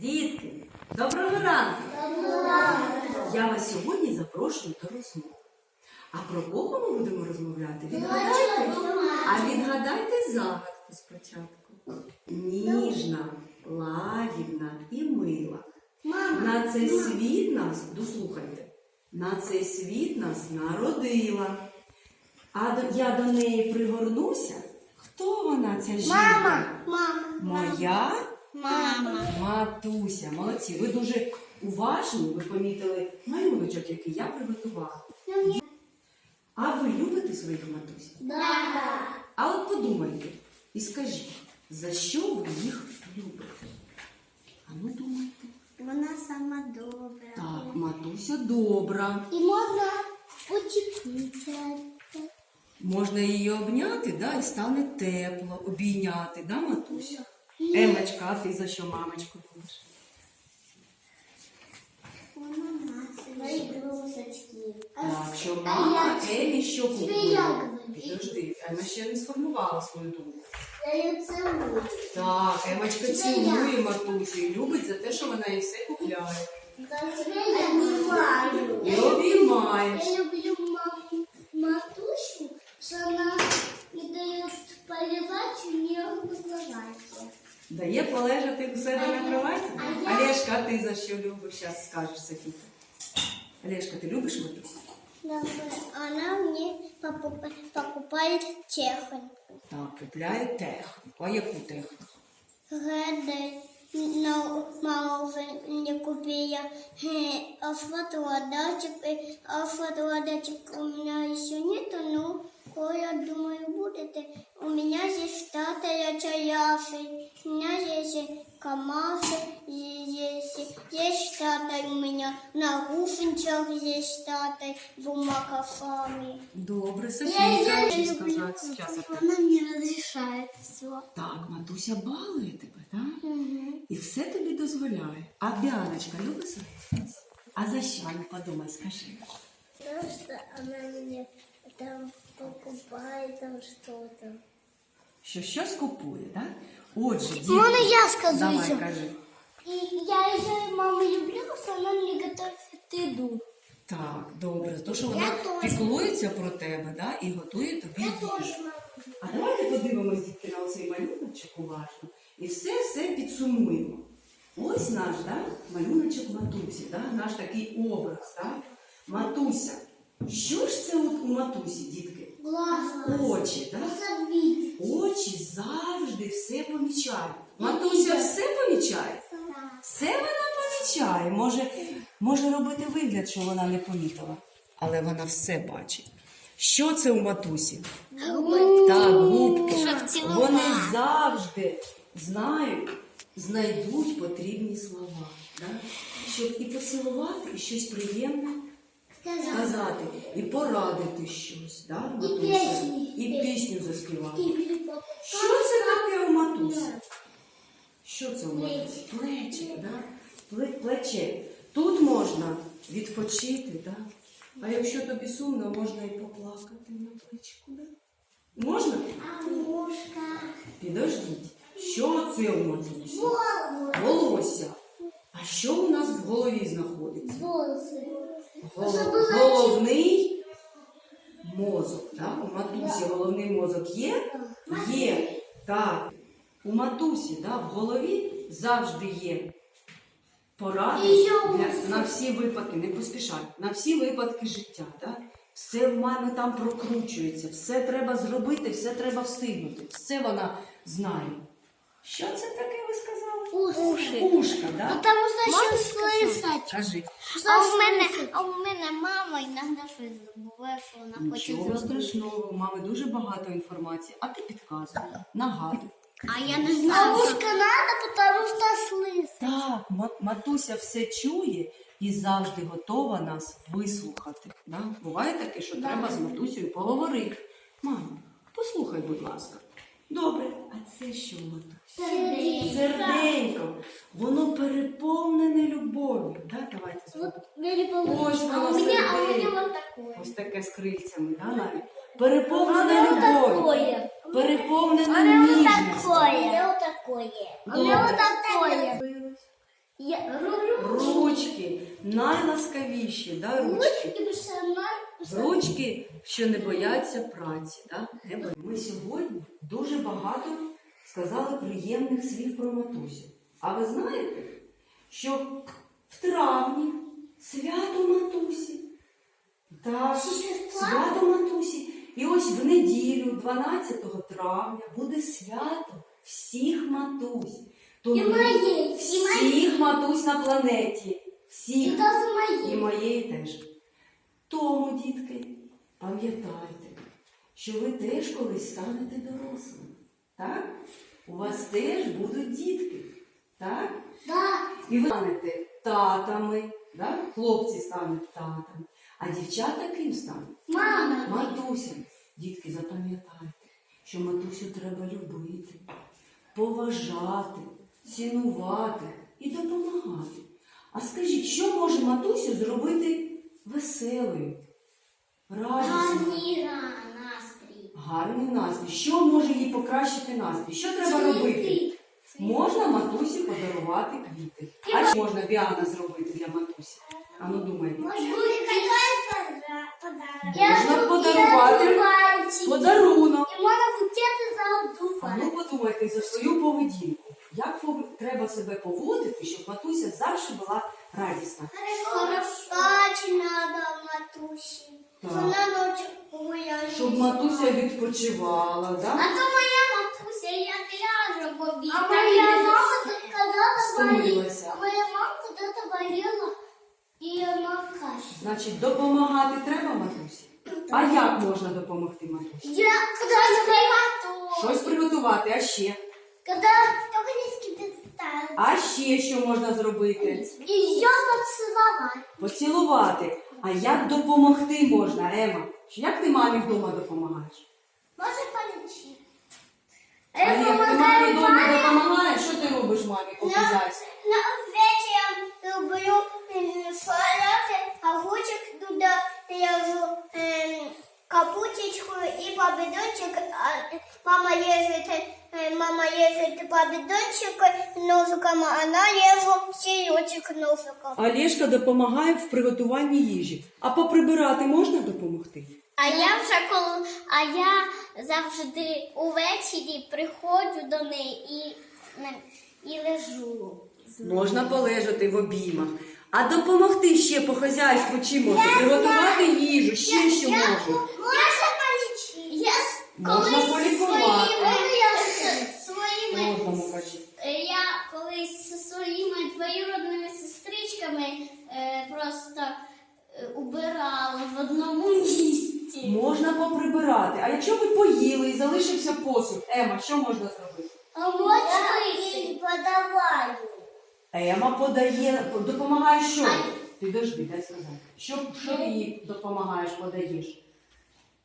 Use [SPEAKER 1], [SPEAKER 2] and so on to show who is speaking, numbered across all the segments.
[SPEAKER 1] Дітки, доброго ранку! Я вас сьогодні запрошую до розмови. А про кого ми будемо розмовляти? Відгадайте? А відгадайте загадку спочатку. Ніжна, лагідна і мила. На цей світ нас, дослухайте, на цей світ нас народила. А до, я до неї пригорнуся. Хто вона, ця жінка?
[SPEAKER 2] Мама.
[SPEAKER 1] Моя
[SPEAKER 2] Мама.
[SPEAKER 1] матуся. Молодці. Ви дуже уважні, ви помітили малюночок, який я приготувала. А ви любите своїх матусь?
[SPEAKER 2] Да.
[SPEAKER 1] А от подумайте і скажіть, за що ви їх любите? А ну думайте.
[SPEAKER 2] Вона сама добра.
[SPEAKER 1] Так, матуся добра.
[SPEAKER 2] І можна почепитися.
[SPEAKER 1] Можна її обняти, да, і стане тепло, обійняти, да, матуся? Емочка, а ти за що мамочку любиш?
[SPEAKER 2] Вона.
[SPEAKER 1] Так, що мама Емі що купує? Підожди, Ема ще не сформувала свою думку.
[SPEAKER 2] Я її цілую.
[SPEAKER 1] Так, Емочка цілує матусю і любить за те, що вона їй все купляє. І обіймає.
[SPEAKER 2] Я люблю маму, матушку, что она не у нее на кровати.
[SPEAKER 1] Дає полежати у себе на кроваті.
[SPEAKER 2] А я-
[SPEAKER 1] Олешка, а ти за що любиш? Зараз скажеш Софіка. Олешка, ти любиш матусю?
[SPEAKER 2] Она мне покуп- покупает технику.
[SPEAKER 1] Так, купляє техніку. А яку техніку?
[SPEAKER 2] Но мама уже мне купила асфальтоводатчик. э, Асфальтоводатчик у меня еще нету, но кое, я думаю, будет. И У меня здесь статуя чаяшей, у меня здесь КамАЗ, здесь, здесь статуя у меня на гусеничах, здесь статуя двумя косами.
[SPEAKER 1] Добре,
[SPEAKER 2] Я
[SPEAKER 1] Софійка,
[SPEAKER 2] её
[SPEAKER 1] що
[SPEAKER 2] люблю,
[SPEAKER 1] сказати зараз?
[SPEAKER 2] Она мне разрешает все.
[SPEAKER 1] Так, матуся балує тебе, так? І все тобі дозволяє. А Діаночка любить? А за що? Ну подумай, скажи.
[SPEAKER 2] Потому что она мне там покупает там что-то.
[SPEAKER 1] Що щось купує, так? Отже, діти,
[SPEAKER 2] Можно я скажу
[SPEAKER 1] давай,
[SPEAKER 2] еще?
[SPEAKER 1] кажи.
[SPEAKER 2] И я еще маму люблю, что она мне готовит еду.
[SPEAKER 1] Так, добре, то що вона
[SPEAKER 2] теж.
[SPEAKER 1] піклується про тебе, да? і готує тобі їжу. А давайте подивимось, дітки, на оцей малюночок уважно. І все все підсумуємо. Ось наш да, малюночок матусі, да? наш такий образ. Да? Матуся. Що ж це от у матусі, дітки? Очі, да? Очі завжди все помічають. Матуся все помічає. Все вона помічає. Може, може робити вигляд, що вона не помітила. Але вона все бачить. Що це у матусі? Так, губки.
[SPEAKER 2] Щоб цілувати.
[SPEAKER 1] Вони завжди знають, знайдуть потрібні слова. Да? Щоб і поцілувати, і щось приємне сказати, і порадити щось. Да, матуся?
[SPEAKER 2] пісню.
[SPEAKER 1] і пісню заспівати.
[SPEAKER 2] Ты
[SPEAKER 1] Що це таке у матусі? Що це у матусі? Плечі, да? Пле- Плече. Тут можна відпочити, да? а якщо тобі сумно, можна і поплакати на плечку. Да? Можна?
[SPEAKER 2] А мушка.
[SPEAKER 1] Підождіть. Що це у матусі?
[SPEAKER 2] Волосы.
[SPEAKER 1] Волосся. А що у нас в голові знаходиться?
[SPEAKER 2] Волосы.
[SPEAKER 1] Головний мозок. Так? У матусі головний мозок є? Є. Так. У матусі да, в голові завжди є поради для, на всі випадки, не поспішай, на всі випадки життя. Да? Все в мене там прокручується, все треба зробити, все треба встигнути. Все вона знає. Що це таке ви сказали?
[SPEAKER 2] Уши.
[SPEAKER 1] Ушка, да?
[SPEAKER 2] Потому что еще слышать.
[SPEAKER 1] Кажи.
[SPEAKER 2] А у мене, а у мене мама іноді щось забуває, що вона хоче
[SPEAKER 1] Нічого
[SPEAKER 2] зробити.
[SPEAKER 1] страшного, у мами дуже багато інформації, а ти підказуй, нагадуй.
[SPEAKER 2] А я не знаю. А ушка надо, потому что слышать.
[SPEAKER 1] Так, ма- матуся все чує і завжди готова нас вислухати. Да? Буває таке, що треба з матусею поговорити. Мамо, послухай, будь ласка. Добре, а це що, матуся? Серденько, воно переповнене любов'ю. Да? Давайте зробимо. Ось воно
[SPEAKER 2] а у а у
[SPEAKER 1] серденько.
[SPEAKER 2] вот такое.
[SPEAKER 1] Ось таке з крильцями, да, навіть. Переповнене любов'ю.
[SPEAKER 2] такое.
[SPEAKER 1] Переповнене
[SPEAKER 2] У меня вот
[SPEAKER 1] ніжністю.
[SPEAKER 2] такое. У меня вот такое. У меня вот такое. Я
[SPEAKER 1] Ручки найласкавіші, да, ручки.
[SPEAKER 2] Ручки.
[SPEAKER 1] Ручки, що не бояться праці. Да? Не бо- Ми сьогодні дуже багато сказали приємних слів про матусю. А ви знаєте, що в травні свято матусі. Так, свято матусі. І ось в неділю, 12 травня, буде свято всіх матусь. Тому
[SPEAKER 2] І моєї, моєї.
[SPEAKER 1] всіх матусь на планеті. Всіх.
[SPEAKER 2] І даже
[SPEAKER 1] І
[SPEAKER 2] моєї.
[SPEAKER 1] моєї теж. Тому, дітки, пам'ятайте, що ви теж колись станете дорослими. Так? У вас теж будуть дітки. Так?
[SPEAKER 2] Да.
[SPEAKER 1] І ви станете татами. Да? Хлопці стануть татами. А дівчата ким стануть?
[SPEAKER 2] Мама.
[SPEAKER 1] Матусям. Дітки, запам'ятайте, що матусю треба любити, поважати, цінувати і допомагати. А скажіть, що може матусю зробити веселою, радісною,
[SPEAKER 2] Ганіра настрій.
[SPEAKER 1] гарний настрій? Що може їй покращити настрій? Що треба робити? Можна матусі подарувати квіти. А що можна Біана зробити для матусі? А ну думайте. Можна подарувати подарунок.
[SPEAKER 2] І можна букети
[SPEAKER 1] А
[SPEAKER 2] задувати.
[SPEAKER 1] ну подумайте за свою поведінку. Себе поводити, щоб матуся завжди була радісна?
[SPEAKER 2] Матусі.
[SPEAKER 1] Так.
[SPEAKER 2] Вона гуляє.
[SPEAKER 1] Щоб матуся відпочивала,
[SPEAKER 2] А
[SPEAKER 1] да?
[SPEAKER 2] то моя матуся, я ляжу побіг. А моя мама тут когда-то болела. Моя мама когда-то болела, і вона кашляла.
[SPEAKER 1] Значить, допомагати треба матусі. А як можна допомогти матусі?
[SPEAKER 2] Я приготовила.
[SPEAKER 1] Щось приготувати, а ще.
[SPEAKER 2] Когда только не.
[SPEAKER 1] А ще що можна зробити?
[SPEAKER 2] И ее поцеловать.
[SPEAKER 1] Поцілувати. А як допомогти можна, Ема? Як ти мамі вдома допомагаєш?
[SPEAKER 2] Можно полечить.
[SPEAKER 1] А як ти мамі вдома допомагаєш, що ти робиш мамі? Показайся.
[SPEAKER 2] На вечером люблю м, салаты, огурчик туда ложу м, капусточку и помидорчик. А, Мама режет, мама режет помидорчик ножиком, а она режет сережек ножиком.
[SPEAKER 1] Олешка допомагає в приготуванні їжі. А поприбирати можна допомогти?
[SPEAKER 2] А я вже коли, а я завжди увечері приходжу до неї і, і лежу.
[SPEAKER 1] Можна полежати в обіймах. А допомогти ще по хазяйству чим можна? Приготувати їжу, ще що можна.
[SPEAKER 2] Можна полічити? Я с-
[SPEAKER 1] Можна
[SPEAKER 2] колись
[SPEAKER 1] полікувати.
[SPEAKER 2] своїми, я з своїми, я колись зі своїми двоюродними сестричками е, просто е, убирала в одному місці.
[SPEAKER 1] Можна поприбирати. А якщо ви поїли і залишився посуд, Ема, що можна зробити?
[SPEAKER 2] А можна їй подаваю.
[SPEAKER 1] Ема подає, допомагає що? Підожди, дай сказати. Що, що ти їй допомагаєш, подаєш?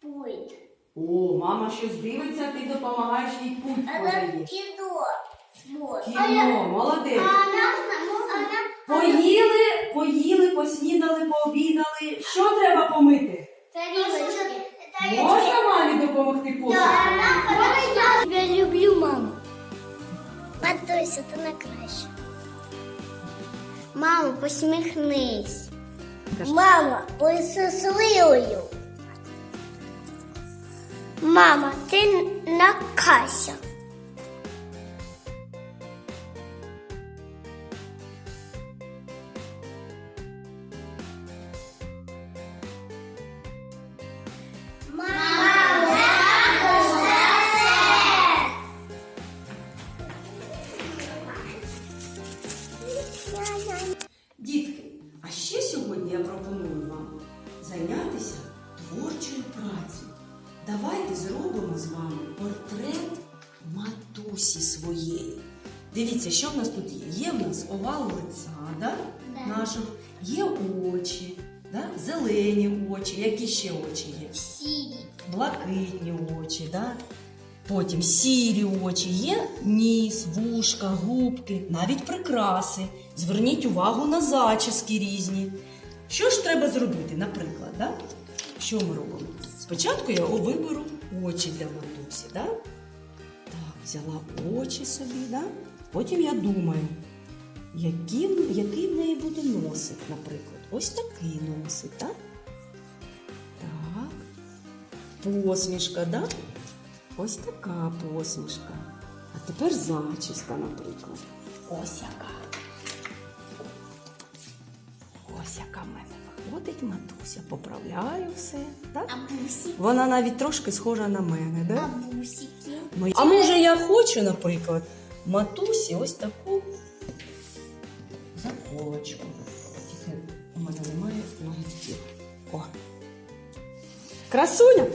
[SPEAKER 2] Путь.
[SPEAKER 1] О, мама щось дивиться, ти допомагаєш їй путь подаєш.
[SPEAKER 2] кидо. Вот.
[SPEAKER 1] Кіно, молодець. Поїли, поїли, поснідали, пообідали. Що треба помити? Можна мамі допомогти посуд?
[SPEAKER 2] Я люблю маму. Матуся, ти на краще. Мамо, посміхнись. Мама, щасливою. Мама, ти на кася.
[SPEAKER 1] Що в нас тут є. Є в нас овал лиця, да?
[SPEAKER 2] Да.
[SPEAKER 1] нашого, є очі, да? зелені очі. Які ще очі є?
[SPEAKER 2] Всі.
[SPEAKER 1] блакитні очі, да? потім сірі очі, є ніс, вушка, губки, навіть прикраси. Зверніть увагу на зачіски різні. Що ж треба зробити, наприклад, да? що ми робимо? Спочатку я виберу очі для матусі. Да? Так, взяла очі собі, да? потім я думаю, яким, який в неї буде носик, наприклад. Ось такий носик, так? Так. Посмішка, да? Ось така посмішка. А тепер зачіска, наприклад. Ось яка. Ось яка в мене виходить матуся. Поправляю все. Так?
[SPEAKER 2] А?
[SPEAKER 1] Вона навіть трошки схожа на мене,
[SPEAKER 2] А
[SPEAKER 1] да? Мої- А може я хочу, наприклад, матусі ось таку заколочку. Тільки у мене немає ногтів. О. Красуня!